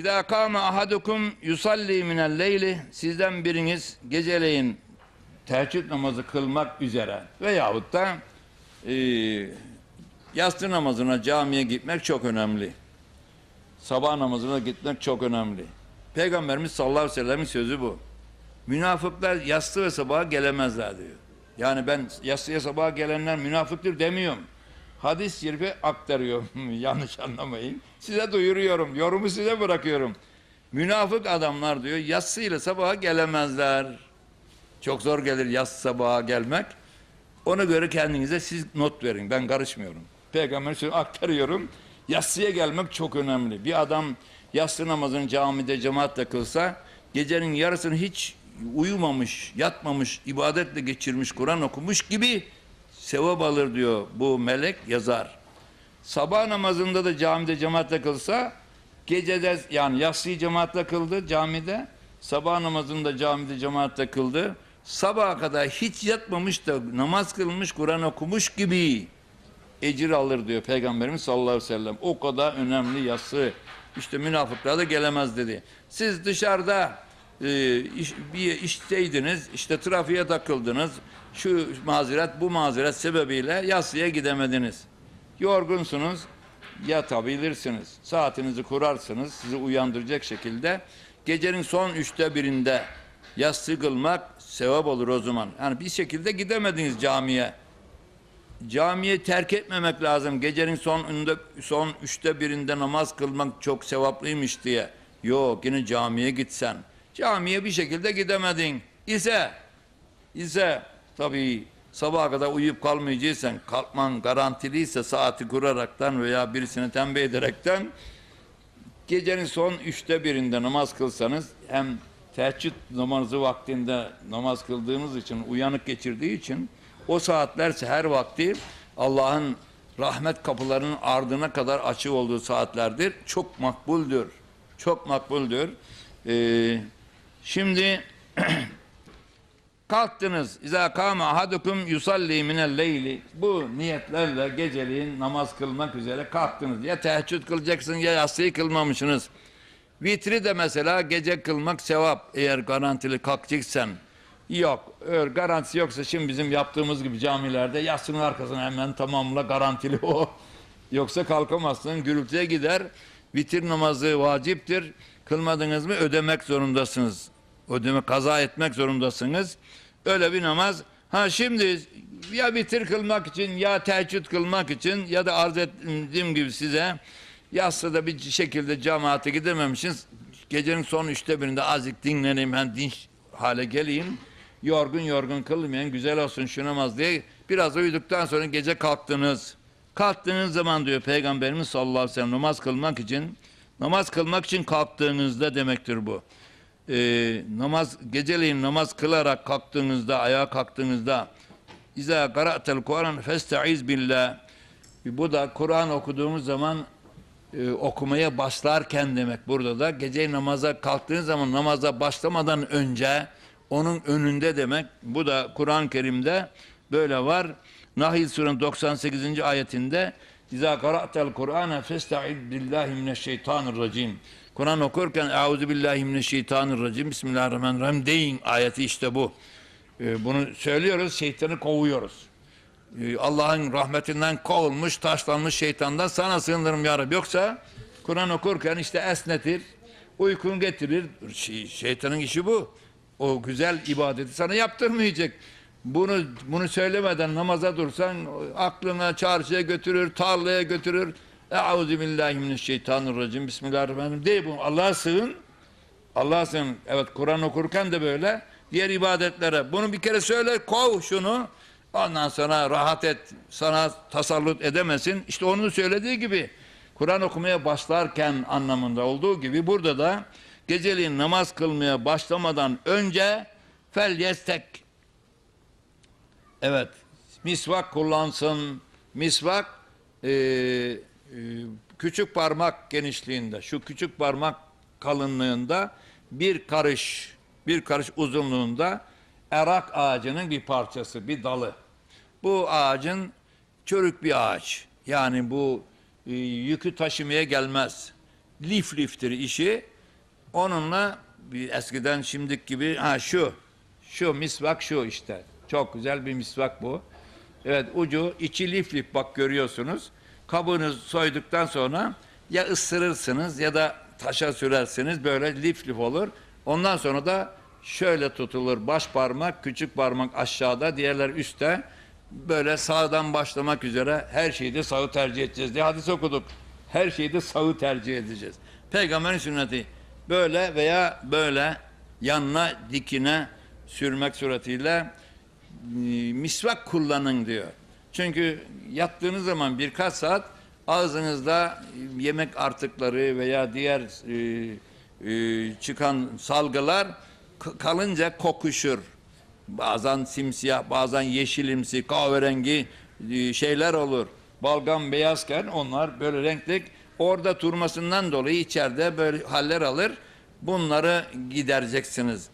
İza kâme ahadukum yusalli minel leyli sizden biriniz geceleyin teheccüd namazı kılmak üzere veyahut da e, yastı namazına camiye gitmek çok önemli. Sabah namazına gitmek çok önemli. Peygamberimiz sallallahu aleyhi ve sellem'in sözü bu. Münafıklar yastı ve sabaha gelemezler diyor. Yani ben yastıya sabaha gelenler münafıktır demiyorum. Hadis-i şerifi aktarıyorum. Yanlış anlamayın. Size duyuruyorum. Yorumu size bırakıyorum. Münafık adamlar diyor yatsıyla sabaha gelemezler. Çok zor gelir yatsı sabaha gelmek. Ona göre kendinize siz not verin. Ben karışmıyorum. Peygamber sözü aktarıyorum. Yatsıya gelmek çok önemli. Bir adam yatsı namazını camide cemaatle kılsa gecenin yarısını hiç uyumamış, yatmamış, ibadetle geçirmiş, Kur'an okumuş gibi sevap alır diyor bu melek yazar. Sabah namazında da camide cemaatle kılsa gecede yani yatsıyı cemaatle kıldı camide. Sabah namazında camide cemaatle kıldı. Sabaha kadar hiç yatmamış da namaz kılmış, Kur'an okumuş gibi ecir alır diyor Peygamberimiz sallallahu aleyhi ve sellem. O kadar önemli yası. İşte münafıklar da gelemez dedi. Siz dışarıda e, iş, bir işteydiniz, işte trafiğe takıldınız. Şu mazeret, bu mazeret sebebiyle yatsıya gidemediniz. Yorgunsunuz, yatabilirsiniz. Saatinizi kurarsınız, sizi uyandıracak şekilde. Gecenin son üçte birinde yatsı kılmak sevap olur o zaman. Yani bir şekilde gidemediniz camiye. Camiye terk etmemek lazım. Gecenin sonunda son üçte birinde namaz kılmak çok sevaplıymış diye. Yok yine camiye gitsen. Camiye bir şekilde gidemedin ise ise tabii sabaha kadar uyuyup kalmayacaksan kalkman garantiliyse saati kuraraktan veya birisini tembih ederekten gecenin son üçte birinde namaz kılsanız hem teheccüd namazı vaktinde namaz kıldığınız için uyanık geçirdiği için o saatlerse her vakti Allah'ın rahmet kapılarının ardına kadar açık olduğu saatlerdir. Çok makbuldür. Çok makbuldür. Ee, şimdi kalktınız. İza kâme ahadukum yusalli minel leyli. Bu niyetlerle geceliğin namaz kılmak üzere kalktınız. Ya teheccüd kılacaksın ya yatsıyı kılmamışsınız. Vitri de mesela gece kılmak sevap eğer garantili kalkacaksan. Yok. Eğer garantisi yoksa şimdi bizim yaptığımız gibi camilerde yatsının arkasına hemen tamamla garantili o. Yoksa kalkamazsın. Gürültüye gider. Vitir namazı vaciptir. Kılmadınız mı ödemek zorundasınız. Ödeme kaza etmek zorundasınız. Öyle bir namaz. Ha şimdi ya vitir kılmak için ya teheccüd kılmak için ya da arz ettiğim gibi size yatsıda bir şekilde cemaate gidememişsiniz. Gecenin son üçte birinde azıcık dinleneyim, hem dinç hale geleyim. Yorgun yorgun kılmayan güzel olsun şu namaz diye biraz uyuduktan sonra gece kalktınız. Kalktığınız zaman diyor Peygamberimiz sallallahu aleyhi ve sellem namaz kılmak için namaz kılmak için kalktığınızda demektir bu. Ee, namaz geceleyin namaz kılarak kalktığınızda ayağa kalktığınızda İza qara'tel Kur'an festaiz billah. Bu da Kur'an okuduğumuz zaman e, okumaya başlarken demek burada da gece namaza kalktığın zaman namaza başlamadan önce onun önünde demek. Bu da Kur'an-ı Kerim'de böyle var. Nahil Sure'nin 98. ayetinde İza qara'tel Kur'ane festaiz billahi mineşşeytanirracim. Kur'an okurken Euzu billahi mineşşeytanirracim. Bismillahirrahmanirrahim deyin ayeti işte bu. Ee, bunu söylüyoruz, şeytanı kovuyoruz. Ee, Allah'ın rahmetinden kovulmuş, taşlanmış şeytandan sana sığınırım ya Rabbi. Yoksa Kur'an okurken işte esnetir, uykun getirir. Şey, şeytanın işi bu. O güzel ibadeti sana yaptırmayacak. Bunu bunu söylemeden namaza dursan aklına çarşıya götürür, tarlaya götürür. Euzu billahi mineşşeytanirracim. Bismillahirrahmanirrahim. De bu Allah'a sığın. Allah'a sığın. Evet Kur'an okurken de böyle. Diğer ibadetlere. Bunu bir kere söyle, kov şunu. Ondan sonra rahat et. Sana tasallut edemesin. İşte onun söylediği gibi Kur'an okumaya başlarken anlamında olduğu gibi burada da geceliğin namaz kılmaya başlamadan önce fel yestek Evet. Misvak kullansın. Misvak e, e, küçük parmak genişliğinde, şu küçük parmak kalınlığında bir karış, bir karış uzunluğunda erak ağacının bir parçası, bir dalı. Bu ağacın çörük bir ağaç. Yani bu e, yükü taşımaya gelmez. lif liftir işi. Onunla bir eskiden şimdiki gibi ha şu şu misvak şu işte. Çok güzel bir misvak bu. Evet ucu içi lif lif bak görüyorsunuz. Kabuğunu soyduktan sonra ya ısırırsınız ya da taşa sürersiniz böyle lif lif olur. Ondan sonra da şöyle tutulur. Baş parmak, küçük parmak aşağıda, diğerler üstte. Böyle sağdan başlamak üzere her şeyde sağı tercih edeceğiz diye hadis okuduk. Her şeyde sağı tercih edeceğiz. Peygamberin sünneti böyle veya böyle yanına dikine sürmek suretiyle e, misvak kullanın diyor. Çünkü yattığınız zaman birkaç saat ağzınızda yemek artıkları veya diğer e, e, çıkan salgılar kalınca kokuşur. Bazen simsiyah, bazen yeşilimsi, kahverengi e, şeyler olur. Balgam beyazken onlar böyle renkli orada durmasından dolayı içeride böyle haller alır. Bunları gidereceksiniz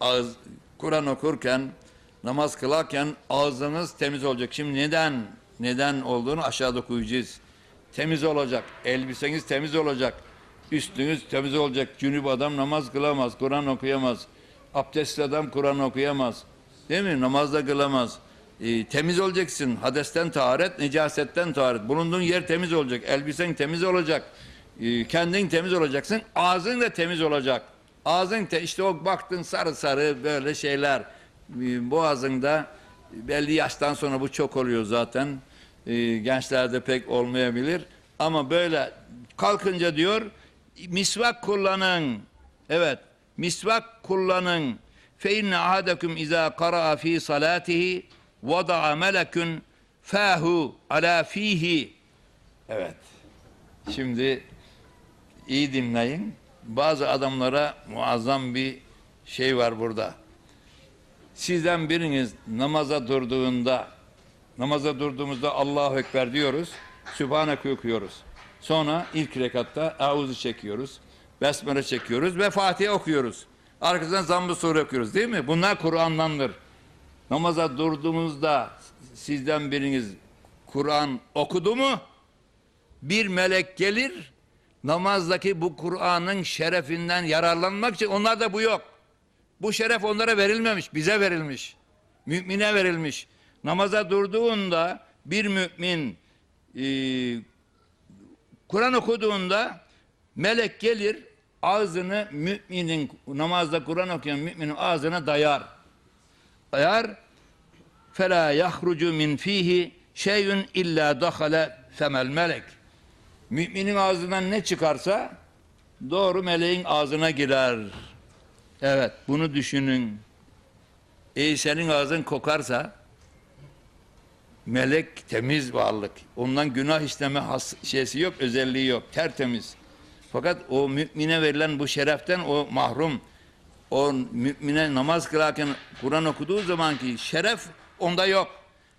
ağız Kur'an okurken, namaz kılarken ağzınız temiz olacak. Şimdi neden neden olduğunu aşağıda okuyacağız. Temiz olacak. Elbiseniz temiz olacak. Üstünüz temiz olacak. Cünüp adam namaz kılamaz, Kur'an okuyamaz. Abdestli adam Kur'an okuyamaz. Değil mi? Namazda kılamaz. Ee, temiz olacaksın. Hadesten taharet, necasetten taharet. Bulunduğun yer temiz olacak. Elbisen temiz olacak. Ee, kendin temiz olacaksın. Ağzın da temiz olacak. Ağzın te işte o baktın sarı sarı böyle şeyler e, boğazında belli yaştan sonra bu çok oluyor zaten. E, gençlerde pek olmayabilir. Ama böyle kalkınca diyor misvak kullanın. Evet misvak kullanın. Fe inne ahadakum iza qara'a fi salatihi vada'a melekun fahu ala fihi. Evet. Şimdi iyi dinleyin. Bazı adamlara muazzam bir şey var burada. Sizden biriniz namaza durduğunda, namaza durduğumuzda Allahu Ekber diyoruz, Sübhaneke okuyoruz. Sonra ilk rekatta Auzu çekiyoruz, Besmele çekiyoruz ve Fatiha okuyoruz. Arkasından Zamm-ı okuyoruz değil mi? Bunlar Kur'an'dandır. Namaza durduğumuzda sizden biriniz Kur'an okudu mu? Bir melek gelir, namazdaki bu Kur'an'ın şerefinden yararlanmak için onlarda bu yok. Bu şeref onlara verilmemiş, bize verilmiş. Mümine verilmiş. Namaza durduğunda bir mümin e, Kur'an okuduğunda melek gelir ağzını müminin namazda Kur'an okuyan müminin ağzına dayar. Dayar fela yahrucu min fihi şeyun illa dakhala femel melek. Müminin ağzından ne çıkarsa doğru meleğin ağzına girer. Evet, bunu düşünün. Ey senin ağzın kokarsa melek temiz varlık. Ondan günah işleme has şeysi yok, özelliği yok. Tertemiz. Fakat o mümine verilen bu şereften o mahrum. O mümine namaz kılarken Kur'an okuduğu zamanki şeref onda yok.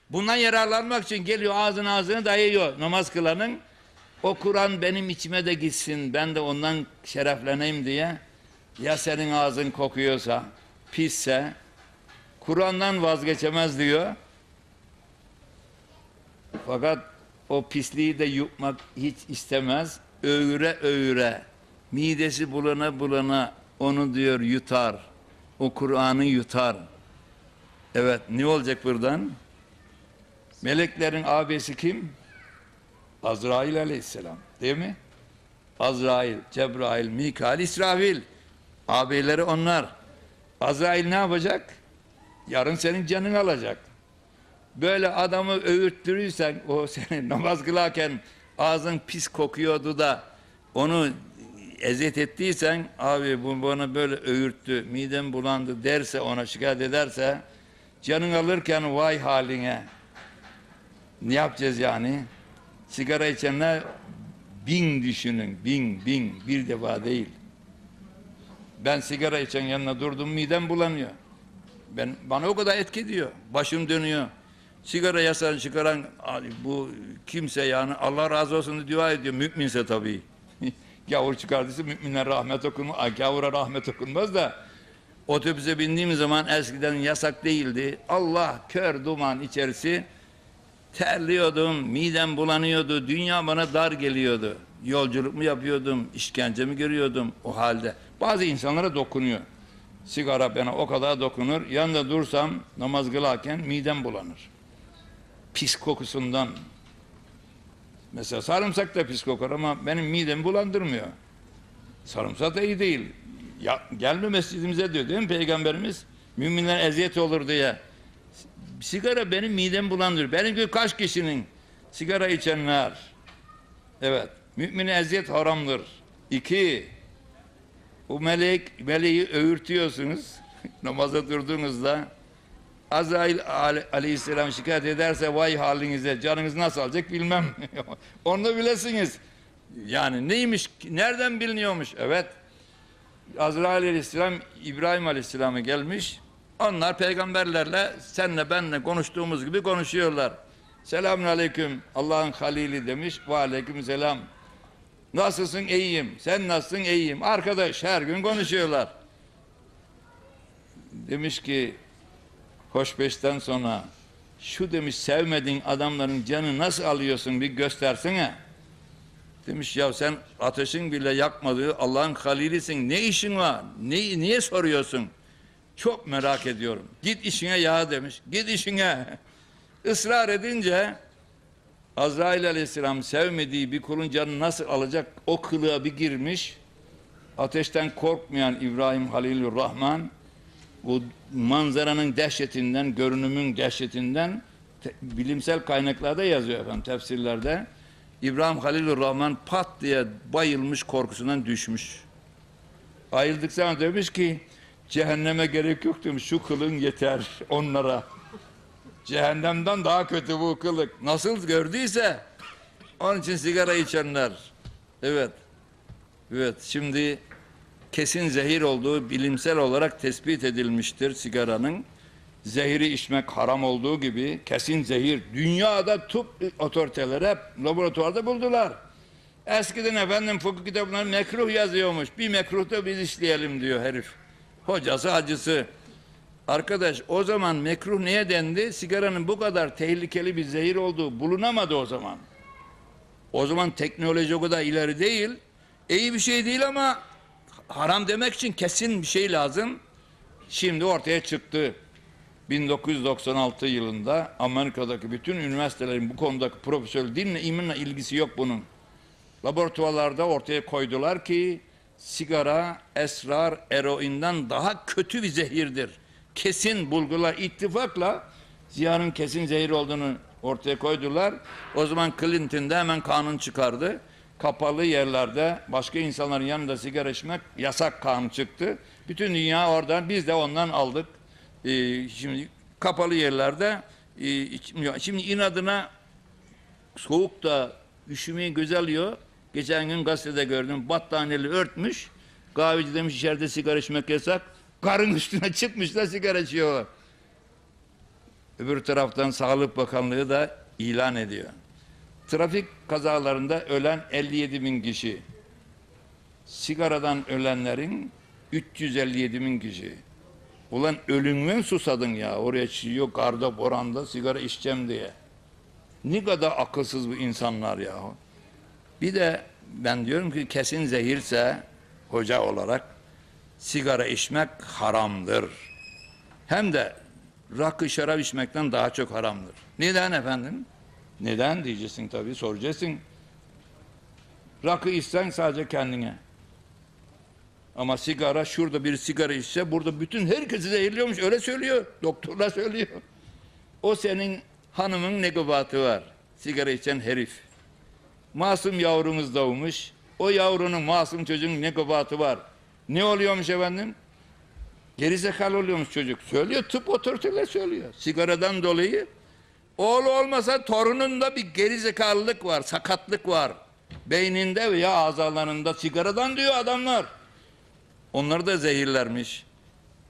Bundan yararlanmak için geliyor ağzını ağzını dayıyor namaz kılanın. O Kur'an benim içime de gitsin, ben de ondan şerefleneyim diye. Ya senin ağzın kokuyorsa, pisse, Kur'an'dan vazgeçemez diyor. Fakat o pisliği de yutmak hiç istemez. Öğüre öğüre, midesi bulana bulana onu diyor yutar. O Kur'an'ı yutar. Evet, ne olacak buradan? Meleklerin abisi kim? Azrail aleyhisselam değil mi? Azrail, Cebrail, Mikail, İsrafil. Ağabeyleri onlar. Azrail ne yapacak? Yarın senin canını alacak. Böyle adamı öğüttürürsen, o senin namaz kılarken ağzın pis kokuyordu da onu eziyet ettiysen, abi bu bana böyle öğürttü, midem bulandı derse, ona şikayet ederse, canın alırken vay haline. Ne yapacağız yani? Sigara içenler bin düşünün, bin, bin, bir defa değil. Ben sigara içen yanına durdum, midem bulanıyor. Ben, bana o kadar etki ediyor. Başım dönüyor. Sigara yasan çıkaran bu kimse yani Allah razı olsun dua ediyor. Müminse tabii. Gavur çıkardıysa müminler rahmet okunmaz. Gavura rahmet okunmaz da otobüse bindiğim zaman eskiden yasak değildi. Allah kör duman içerisi terliyordum, midem bulanıyordu, dünya bana dar geliyordu. Yolculuk mu yapıyordum, işkence mi görüyordum o halde. Bazı insanlara dokunuyor. Sigara bana o kadar dokunur. Yanında dursam namaz kılarken midem bulanır. Pis kokusundan. Mesela sarımsak da pis kokar ama benim midemi bulandırmıyor. Sarımsak da iyi değil. Ya, gelme mescidimize diyor değil mi Peygamberimiz? Müminler eziyet olur diye. Sigara benim midemi bulandırıyor. Benim gibi kaç kişinin sigara içenler. Evet. Mümine eziyet haramdır. İki. O melek, meleği öğürtüyorsunuz. Namaza durduğunuzda Azrail ale- aleyhisselam şikayet ederse vay halinize canınız nasıl alacak bilmem. Onu bilesiniz. Yani neymiş, nereden biliniyormuş? Evet. Azrail aleyhisselam İbrahim aleyhisselama gelmiş. Onlar peygamberlerle senle benle konuştuğumuz gibi konuşuyorlar. Selamun aleyküm Allah'ın halili demiş. Ve aleyküm selam. Nasılsın iyiyim. Sen nasılsın iyiyim. Arkadaş her gün konuşuyorlar. Demiş ki hoşbeşten sonra şu demiş sevmediğin adamların canı nasıl alıyorsun bir göstersene. Demiş ya sen ateşin bile yakmadığı Allah'ın halilisin. Ne işin var? Ne, niye soruyorsun? Çok merak ediyorum. Git işine ya demiş. Git işine. Israr edince Azrail aleyhisselam sevmediği bir kulun canını nasıl alacak? O kılığa bir girmiş. Ateşten korkmayan İbrahim Halilur Rahman bu manzaranın dehşetinden, görünümün dehşetinden te- bilimsel kaynaklarda yazıyor efendim tefsirlerde. İbrahim Halilur Rahman pat diye bayılmış korkusundan düşmüş. Ayıldıktan demiş ki cehenneme gerek yok demiş şu kılın yeter onlara. Cehennemden daha kötü bu kılık. Nasıl gördüyse onun için sigara içenler. Evet. Evet şimdi kesin zehir olduğu bilimsel olarak tespit edilmiştir sigaranın. Zehiri içmek haram olduğu gibi kesin zehir. Dünyada tıp otoriteleri hep laboratuvarda buldular. Eskiden efendim fıkıh kitapları mekruh yazıyormuş. Bir mekruh da biz işleyelim diyor herif. Hocası hacısı. Arkadaş o zaman mekruh niye dendi? Sigaranın bu kadar tehlikeli bir zehir olduğu bulunamadı o zaman. O zaman teknoloji o kadar ileri değil. İyi bir şey değil ama haram demek için kesin bir şey lazım. Şimdi ortaya çıktı. 1996 yılında Amerika'daki bütün üniversitelerin bu konudaki profesör dinle imanla ilgisi yok bunun. Laboratuvarlarda ortaya koydular ki sigara esrar eroinden daha kötü bir zehirdir. Kesin bulgular ittifakla ziyanın kesin zehir olduğunu ortaya koydular. O zaman Clinton da hemen kanun çıkardı. Kapalı yerlerde başka insanların yanında sigara içmek yasak kanun çıktı. Bütün dünya oradan biz de ondan aldık. Ee, şimdi kapalı yerlerde e, içmiyor. Şimdi inadına soğukta üşümeyi göze alıyor. Geçen gün gazetede gördüm battaniyeli örtmüş. Kahveci demiş içeride sigara içmek yasak. Karın üstüne çıkmışlar sigara içiyorlar. Öbür taraftan Sağlık Bakanlığı da ilan ediyor. Trafik kazalarında ölen 57 bin kişi. Sigaradan ölenlerin 357 bin kişi. Ulan ölümün susadın ya. Oraya çıkıyor karda boranda sigara içeceğim diye. Ne kadar akılsız bu insanlar ya. Bir de ben diyorum ki kesin zehirse hoca olarak sigara içmek haramdır. Hem de rakı şarap içmekten daha çok haramdır. Neden efendim? Neden diyeceksin tabii soracaksın. Rakı içsen sadece kendine. Ama sigara şurada bir sigara içse burada bütün herkesi zehirliyormuş öyle söylüyor. Doktorlar söylüyor. O senin hanımın ne kabahatı var? Sigara içen herif. Masum yavrumuz doğmuş. O yavrunun masum çocuğun ne kabahatı var? Ne oluyormuş efendim? Gerizekalı oluyormuş çocuk. Söylüyor tıp otoriteler söylüyor. Sigaradan dolayı oğlu olmasa torununda bir gerizekalılık var, sakatlık var. Beyninde veya azalarında sigaradan diyor adamlar. Onları da zehirlermiş.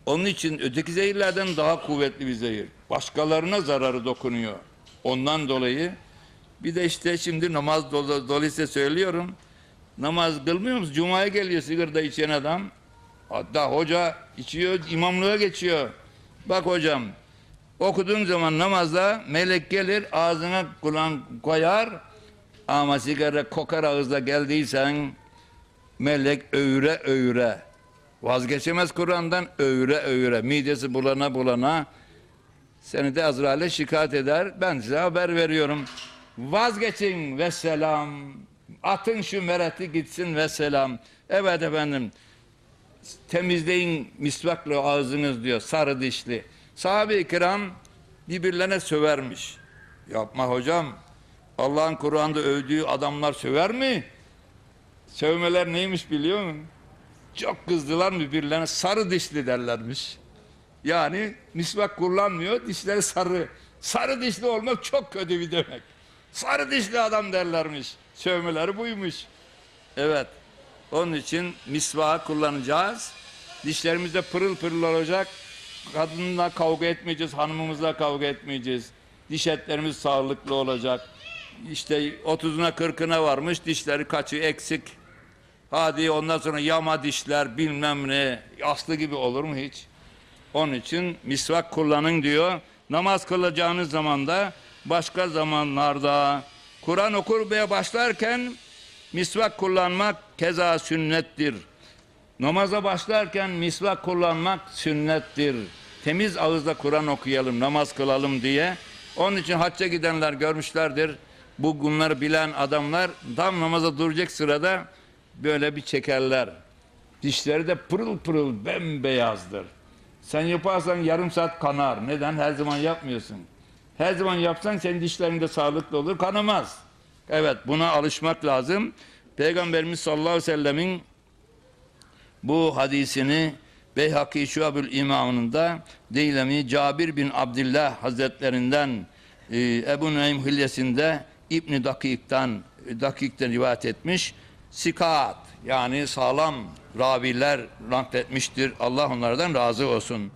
Onun için öteki zehirlerden daha kuvvetli bir zehir. Başkalarına zararı dokunuyor. Ondan dolayı bir de işte şimdi namaz dolu- dolayısıyla söylüyorum. Namaz kılmıyor musun? Cuma'ya geliyor sigarada içen adam. Hatta hoca içiyor, imamlığa geçiyor. Bak hocam, okuduğun zaman namazda melek gelir, ağzına kulağın koyar, Ama sigara kokar ağızda geldiysen melek öğre öğre. Vazgeçemez Kur'an'dan öğre öğre. Midesi bulana bulana seni de Azrail'e şikayet eder. Ben size haber veriyorum. Vazgeçin ve selam. Atın şu mereti gitsin ve selam. Evet efendim. Temizleyin misvakla ağzınız diyor. Sarı dişli. Sahabe-i kiram birbirlerine sövermiş. Yapma hocam. Allah'ın Kur'an'da övdüğü adamlar söver mi? Sövmeler neymiş biliyor musun? Çok kızdılar birbirlerine sarı dişli derlermiş. Yani misvak kullanmıyor, dişleri sarı. Sarı dişli olmak çok kötü bir demek. Sarı dişli adam derlermiş. Sövmeleri buymuş. Evet. Onun için misvağı kullanacağız. Dişlerimiz de pırıl pırıl olacak. Kadınla kavga etmeyeceğiz, hanımımızla kavga etmeyeceğiz. Diş etlerimiz sağlıklı olacak. İşte 30'una 40'ına varmış, dişleri kaçı eksik. Hadi ondan sonra yama dişler bilmem ne. Aslı gibi olur mu hiç? Onun için misvak kullanın diyor. Namaz kılacağınız zamanda başka zamanlarda Kur'an okumaya başlarken misvak kullanmak keza sünnettir. Namaza başlarken misvak kullanmak sünnettir. Temiz ağızla Kur'an okuyalım, namaz kılalım diye. Onun için hacca gidenler görmüşlerdir. Bu bunları bilen adamlar tam namaza duracak sırada böyle bir çekerler. Dişleri de pırıl pırıl bembeyazdır. Sen yaparsan yarım saat kanar. Neden? Her zaman yapmıyorsun. Her zaman yapsan senin dişlerin de sağlıklı olur, kanamaz. Evet, buna alışmak lazım. Peygamberimiz sallallahu aleyhi ve sellemin bu hadisini Beyhaki Şuabül İmamı'nda Deylemi Cabir bin Abdullah Hazretlerinden e, Ebu Nuaym Hilyesinde İbn Dakik'ten Dakik'ten rivayet etmiş. Sikat yani sağlam raviler nakletmiştir. Allah onlardan razı olsun.